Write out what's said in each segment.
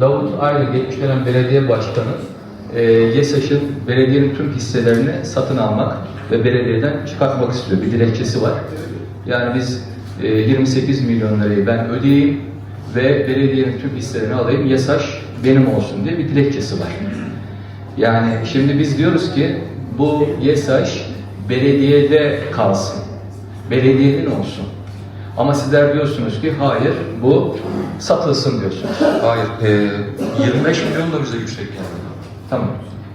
Davut Aydın geçmiş dönem belediye başkanı e, YESAŞ'ın belediyenin tüm hisselerini satın almak ve belediyeden çıkartmak istiyor. Bir dilekçesi var. Yani biz e, 28 milyon lirayı ben ödeyeyim ve belediyenin tüm hisselerini alayım. YESAŞ benim olsun diye bir dilekçesi var. Yani şimdi biz diyoruz ki bu YESAŞ belediyede kalsın. Belediyenin olsun. Ama sizler diyorsunuz ki hayır bu satılsın diyorsunuz. Hayır, e, 25 milyon da bize yüksek geldi. Tamam.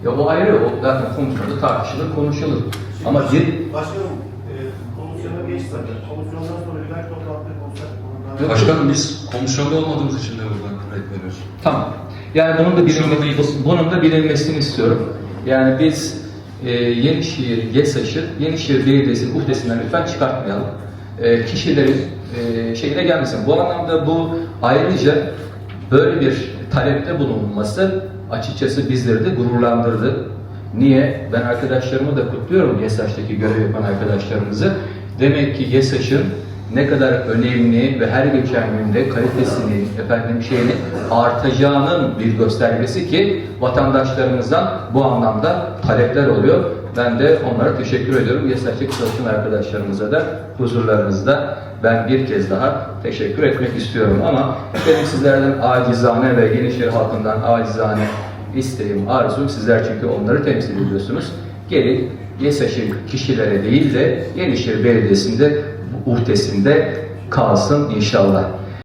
Ya o ayrı, o zaten komisyonda tartışılır, konuşulur. Ama bir Başkanım, e, komisyona geç zaten. Komisyondan sonra bir dahaki toplantıda konuşacak. Başkanım biz komisyonda olmadığımız için de buradan kredit veriyoruz. Tamam. Yani bunun da bilinmesi, bunun da bilinmesini istiyorum. Yani biz e, Yenişehir GESAŞ'ı Yenişehir Belediyesi'nin uhdesinden lütfen çıkartmayalım. E, kişilerin e, şeyine gelmesin. Bu anlamda bu ayrıca böyle bir talepte bulunması açıkçası bizleri de gururlandırdı. Niye? Ben arkadaşlarımı da kutluyorum GESAŞ'taki görev yapan arkadaşlarımızı. Demek ki GESAŞ'ın ne kadar önemli ve her geçen günde kalitesini, efendim şeyini artacağının bir göstergesi ki vatandaşlarımızdan bu anlamda talepler oluyor. Ben de onlara teşekkür ediyorum. Yesaçlık çalışan arkadaşlarımıza da huzurlarınızda ben bir kez daha teşekkür etmek istiyorum. Ama benim sizlerden acizane ve Yenişehir halkından acizane isteğim, arzum sizler çünkü onları temsil ediyorsunuz. Gelin YESAŞ'ın kişilere değil de Yenişehir Belediyesi'nde uhdesinde kalsın inşallah.